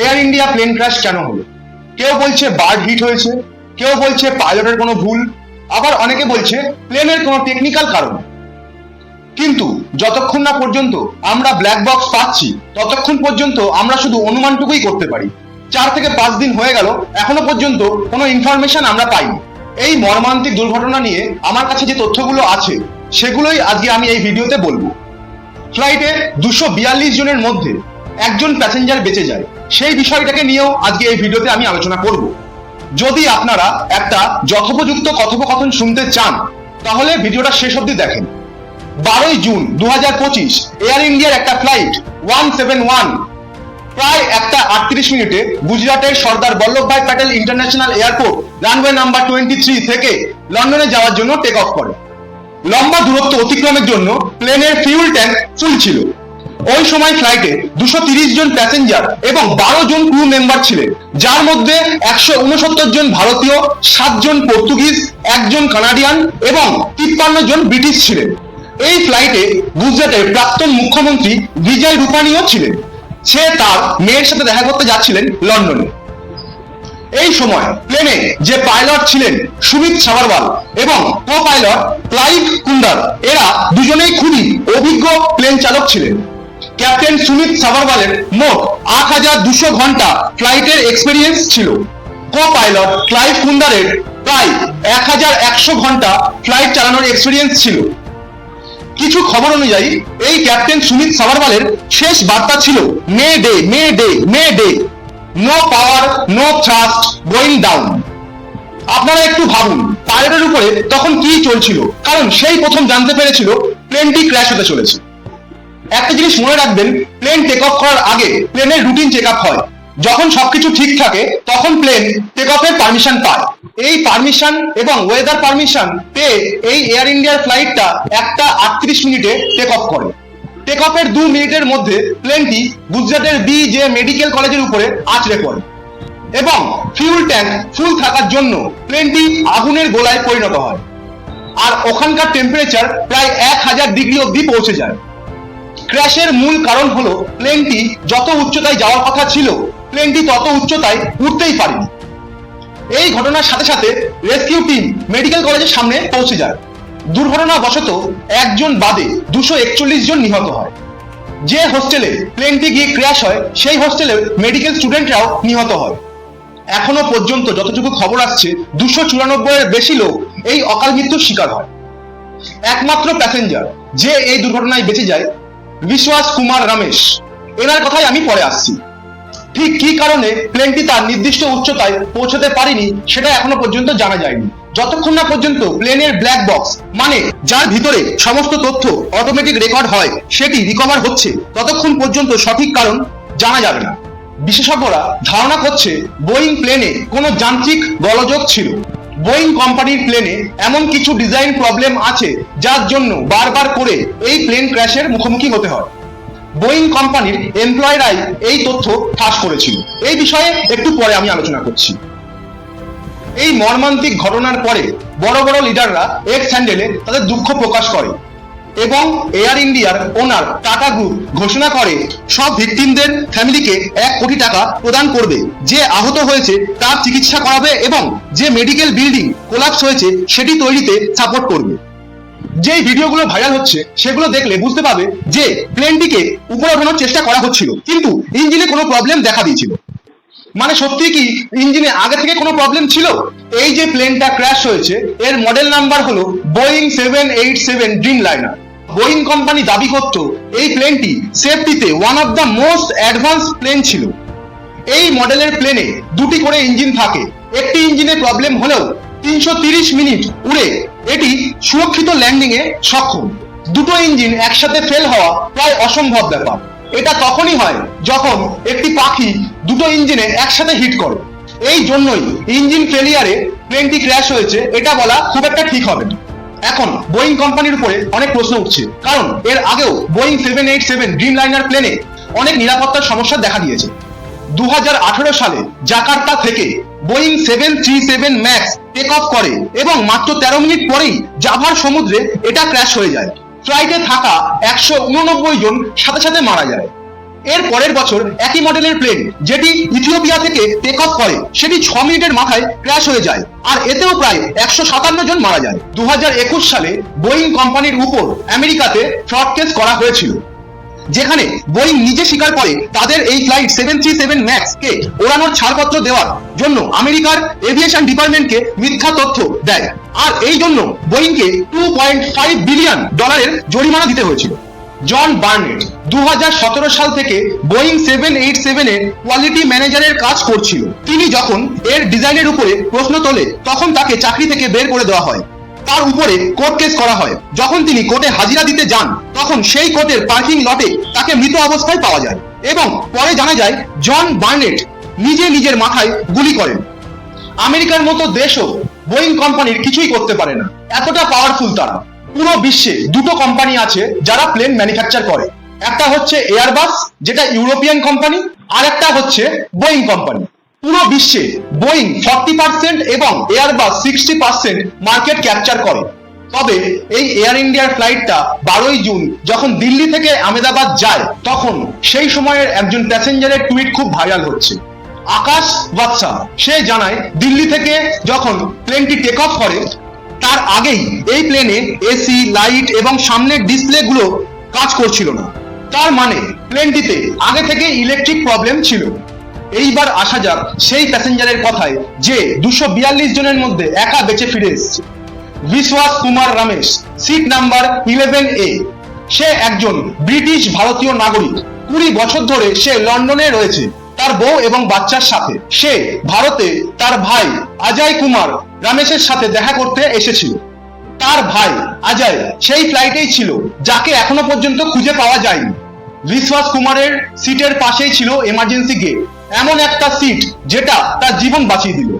Air India plane crash কেন হলো? কেউ বলছে বার্ড হিট হয়েছে, কেউ বলছে পাইলটের কোনো ভুল, আবার অনেকে বলছে প্লেনের কোনো টেকনিক্যাল কারণ। কিন্তু যতক্ষণ না পর্যন্ত আমরা ব্ল্যাক বক্স পাচ্ছি, ততক্ষণ পর্যন্ত আমরা শুধু অনুমানটুকুই করতে পারি। চার থেকে পাঁচ দিন হয়ে গেল, এখনও পর্যন্ত কোনো ইনফরমেশন আমরা পাইনি। এই মর্মান্তিক দুর্ঘটনা নিয়ে আমার কাছে যে তথ্যগুলো আছে, সেগুলোই আজকে আমি এই ভিডিওতে বলব। ফ্লাইটে দুশো বিয়াল্লিশ জনের মধ্যে একজন প্যাসেঞ্জার বেঁচে যায়। সেই বিষয়টাকে নিয়েও আজকে এই ভিডিওতে আমি আলোচনা করব। যদি আপনারা একটা যথোপযুক্ত কথোপকথন শুনতে চান, তাহলে ভিডিওটা শেষ অবধি দেখেন। বারোই জুন দু হাজার পঁচিশ এয়ার ইন্ডিয়ার একটা ফ্লাইট ওয়ান সেভেন ওয়ান প্রায় একটা আটত্রিশ মিনিটে গুজরাটের Sardar Vallabhbhai Patel international airport, runway number twenty three থেকে লন্ডনে যাওয়ার জন্য টেক অফ করে। লম্বা দূরত্ব অতিক্রমের জন্য প্লেনের ফিউল ট্যাঙ্ক ফুল ছিল। ওই সময় ফ্লাইটে দুশো জন প্যাসেঞ্জার এবং বারো জন ক্রু মেম্বার ছিলেন, যার মধ্যে একশো উনসত্তর জন ভারতীয়, সাত জন পর্তুগিজ একজন কানাডিয়ান এবং তিপ্পান্ন জন ব্রিটিশ ছিলেন। এই ফ্লাইটে গুজরাটের প্রাক্তন মুখ্যমন্ত্রী বিজয় রূপানীও ছিলেন। সে তার মেয়ের সাথে দেখা করতে যাচ্ছিলেন লন্ডনে। এই সময় প্লেনে যে পাইলট ছিলেন সুমিত সাভারওয়াল এবং কো পাইলট ক্লাইভ কুন্ডার এরা দুজনেই খুবই অভিজ্ঞ প্লেন চালক ছিলেন। ক্যাপ্টেন সুমিত সাভারওয়ালের মোট আট হাজার দুশো ঘণ্টা ফ্লাইটের এক্সপিরিয়েন্স ছিল। কো পাইলট ক্লাইভ কুন্ডারের প্রায় এক হাজার একশো ঘণ্টা ফ্লাইট চালানোর এক্সপিরিয়েন্স ছিল। কিছু খবর অনুযায়ী, এই ক্যাপ্টেন সুমিত সাভারওয়ালের শেষ বার্তা ছিল, mayday mayday mayday, no power, no thrust, going down. আপনারা একটু ভাবুন, পাইলটের উপরে তখন কি চলছিল? কারণ সেই প্রথম জানতে পেরেছিল, প্লেনটি ক্র্যাশ হতে চলেছে। একটা জিনিস মনে রাখবেন প্লেন টেক অফ করার আগে প্লেনের রুটিন চেক আপ হয়। যখন সবকিছু ঠিক থাকে, তখন প্লেন টেক অফের পারমিশন পায়। এই পারমিশন এবং ওয়েদার পারমিশন পেয়ে এই এয়ার ইন্ডিয়ার ফ্লাইটটা একটা আটত্রিশ মিনিটে টেক অফ করে। টেক অফের দু মিনিটের মধ্যে প্লেনটি গুজরাটের বি জে মেডিকেল কলেজের উপরে আছড়ে পড়ে। এবং ফিউল ট্যাঙ্ক ফুল থাকার জন্য প্লেনটি আগুনের গোলায় পরিণত হয়। আর ওখানকার টেম্পারেচার প্রায় এক হাজার ডিগ্রি অবধি পৌঁছে যায়। ক্র্যাশের মূল কারণ হলো প্লেনটি যত উচ্চতায় যাওয়ার কথা ছিল প্লেনটি তত উচ্চতায় উঠতেই পারেনি। এই ঘটনার সাথে সাথে রেস্কিউ টিম মেডিকেল কলেজের সামনে পৌঁছে যায়। দুর্ঘটনাবশত একজন বাদে দুশো একচল্লিশ জন নিহত হয়। যে হোস্টেলে প্লেনটি গিয়ে ক্র্যাশ হয়, সেই হোস্টেলে মেডিকেল স্টুডেন্টরাও নিহত হয়। এখনও পর্যন্ত যতটুকু খবর আসছে, দুশো চুরানব্বই এর বেশি লোক এই অকাল মৃত্যুর শিকার হয়। একমাত্র প্যাসেঞ্জার যে এই দুর্ঘটনায় বেঁচে যায় বিশ্বাস কুমার রমেশ, এনার কথাই আমি পরে আসছি। ঠিক কি কারণে প্লেনটি তার নির্দিষ্ট উচ্চতায় পৌঁছতে পারেনি, সেটা এখনও পর্যন্ত জানা যায়নি। যতক্ষণ না পর্যন্ত প্লেনের ব্ল্যাক বক্স মানে যার ভিতরে সমস্ত তথ্য অটোমেটিক রেকর্ড হয়, সেটি রিকভার হচ্ছে, ততক্ষণ পর্যন্ত সঠিক কারণ জানা যাবে না। বিশেষজ্ঞরা ধারণা করছে বোয়িং প্লেনে কোনো যান্ত্রিক গলযোগ ছিল। বোয়িং কোম্পানির প্লেনে এমন কিছু ডিজাইন প্রবলেম আছে, যার জন্য বারবার করে এই প্লেন ক্র্যাশের মুখোমুখি হতে হয়। বোয়িং কোম্পানির এমপ্লয়রাই এই তথ্য ফাঁস করেছিল। এই বিষয়ে একটু পরে আমি আলোচনা করছি। এই মর্মান্তিক ঘটনার পরে বড় বড় লিডাররা এক্স স্যান্ডেলে তাদের দুঃখ প্রকাশ করে। এবং এয়ার ইন্ডিয়ার ওনার টাটা গ্রুপ ঘোষণা করে, সব ভিকটিমদের ফ্যামিলিকে এক কোটি টাকা প্রদান করবে। যে আহত হয়েছে, তার চিকিৎসা করাবে এবং যে মেডিকেল বিল্ডিং কোলাপস হয়েছে, সেটি তৈরিতে সাপোর্ট করবে। যে ভিডিওগুলো ভাইরাল হচ্ছে, সেগুলো দেখলে বুঝতে পারবে যে প্লেনটিকে উপরে ওঠানোর চেষ্টা করা হচ্ছিল, কিন্তু ইঞ্জিনে কোনো প্রবলেম দেখা দিয়েছিল। মানে সত্যি কি ইঞ্জিনে আগে থেকে কোনো প্রবলেম ছিল? এই যে প্লেনটা ক্র্যাশ হয়েছে, এর মডেল নাম্বার হলো Boeing seven eight seven Dreamliner Boeing company দাবি করত, এই প্লেনটি সেফটিতে one of the most advance plane ছিল। এই মডেলের প্লেনে দুটি করে ইঞ্জিন থাকে। একটি ইঞ্জিনে প্রবলেম হলেও তিনশো মিনিট উড়ে এটি সুরক্ষিত ল্যান্ডিং এ সক্ষম। দুটো ইঞ্জিন একসাথে ফেল হওয়া প্রায় অসম্ভব ব্যাপার। এটা তখনই হয় যখন একটি পাখি দুটো ইঞ্জিনে একসাথে হিট করে। এই জন্যই ইঞ্জিন ফেলিয়ারে প্লেনটি ক্র্যাশ হয়েছে। এটা বলা খুব একটা ঠিক হবে না। এখন বোয়িং কোম্পানির উপরে অনেক প্রশ্ন উঠছে। কারণ, এর আগেও Boeing seven eight seven Dreamliner প্লেনে অনেক নিরাপত্তার সমস্যা দেখা দিয়েছে। দু হাজার আঠেরো সালে জাকার্তা থেকে Boeing seven three seven max take off করে এবং মাত্র তেরো মিনিট পরেই জাভার সমুদ্রে এটা ক্র্যাশ হয়ে যায়। ফ্লাইটে থাকা একশো উননব্বই জন সাথে সাথে মারা যায়। এর পরের বছর একই মডেলের প্লেন যেটি ইথিওপিয়া থেকে টেক অফ করে, সেটি ছ মিনিটের মাথায় ক্র্যাশ হয়ে যায়। আর এতেও প্রায় একশো সাতান্ন জন মারা যায়। দু হাজার একুশ সালে বোয়িং কোম্পানির উপর আমেরিকাতে ফ্রড কেস করা হয়েছিল, যেখানে বোয়িং নিজে স্বীকার করে তাদের এই flight seven three seven max কে ওড়ানোর ছাড়পত্র দেওয়ার জন্য আমেরিকার এভিয়েশন ডিপার্টমেন্টকে মিথ্যা তথ্য দেয়। আর এই জন্য বোয়িংকে টু পয়েন্ট ফাইভ বিলিয়ন ডলারের জরিমানা দিতে হয়েছিল। জন বার্নেট দু সাল থেকে বোয়িং সেভেন এইট সেভেনের কোয়ালিটি ম্যানেজারের কাজ করছিল। তিনি যখন এর ডিজাইনের উপরে প্রশ্ন তোলে, তখন তাকে চাকরি থেকে বের করে দেওয়া হয়। তার উপরে কোর্ট কেস করা হয়। যখন তিনি কোর্টে হাজিরা দিতে যান, তখন সেই কোর্টের পার্কিং লটে তাকে মৃত অবস্থায় পাওয়া যায় এবং পরে জানা যায়, জন বার্নেট নিজে নিজের মাথায় গুলি করেন। আমেরিকার মতো দেশও বোয়িং কোম্পানির কিছুই করতে পারে না। এতটা পাওয়ারফুল তারা। পুরো বিশ্বে দুটো কোম্পানি আছে যারা প্লেন ম্যানুফ্যাকচার করে। একটা হচ্ছে এয়ারবাস যেটা ইউরোপিয়ান কোম্পানি আর একটা হচ্ছে বোয়িং কোম্পানি পুরো বিশ্বে বোয়িং ফর্টি পার্সেন্ট এবং Airbus sixty percent market capture করে। তবে এই এয়ার ইন্ডিয়ার ফ্লাইটটা বারোই জুন যখন দিল্লি থেকে আমেদাবাদ যায়, তখন সেই সময়ের একজন প্যাসেঞ্জারের টুইট খুব ভাইরাল হচ্ছে। আকাশ বাদশা সে জানায় দিল্লি থেকে যখন প্লেনটি টেক অফ করে তার আগেই এই প্লেনে এসি লাইট এবং সামনের ডিসপ্লে গুলো কাজ করছিল না। তার মানে প্লেনটিতে আগে থেকে ইলেকট্রিক প্রবলেম ছিল। এইবার আসা যাক সেই প্যাসেঞ্জারের কথায় যে দুশো বিয়াল্লিশ জনের মধ্যে একা বেঁচে ফিরে এসেছে। বিশ্বাস Kumar Ramesh seat number eleven A সে একজন ব্রিটিশ ভারতীয় নাগরিক। কুড়ি বছর ধরে সে লন্ডনে রয়েছে। তার বউ এবং বাচ্চার সাথে। সে ভারতে তার ভাই অজয় কুমার রমেশের সাথে দেখা করতে এসেছিল। তার ভাই অজয় সেই ফ্লাইটেই ছিল, যাকে এখনও পর্যন্ত খুঁজে পাওয়া যায়নি। বিশ্বাস কুমারের সিটের পাশেই ছিল এমার্জেন্সি গেট এমন একটা সিট যেটা তার জীবন বাঁচিয়ে দিল।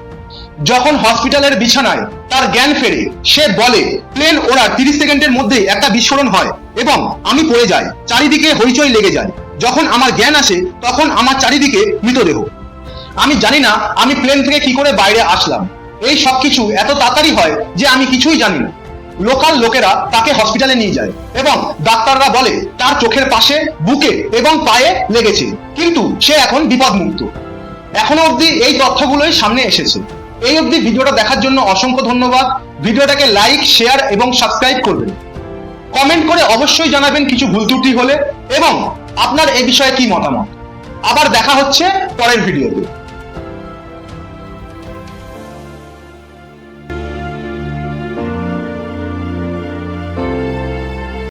যখন হসপিটালের বিছানায় তার জ্ঞান ফেরে, সে বলে, প্লেন ওরা তিরিশ সেকেন্ডের মধ্যে একটা বিস্ফোরণ হয় এবং আমি পড়ে যাই, চারিদিকে হইচই লেগে যায়। যখন আমার জ্ঞান আসে, তখন আমার চারিদিকে মৃতদেহ। আমি জানি না, আমি প্লেন থেকে কি করে বাইরে আসলাম। এই সব কিছু এত তাড়াতাড়ি হয় যে আমি কিছুই জানি না। লোকাল লোকেরা তাকে হসপিটালে নিয়ে যায় এবং ডাক্তাররা বলে, তার চোখের পাশে বুকে এবং পায়ে লেগেছে। কিন্তু সে এখন বিপদমুক্ত। এখনও অবধি এই তথ্যগুলোই সামনে এসেছে। এই অবধি ভিডিওটা দেখার জন্য অসংখ্য ধন্যবাদ। ভিডিওটাকে লাইক শেয়ার এবং সাবস্ক্রাইব করবেন। কমেন্ট করে অবশ্যই জানাবেন কিছু ভুল ত্রুটি হলে এবং আপনার এই বিষয়ে কি মতামত? আবার দেখা হচ্ছে পরের ভিডিওতে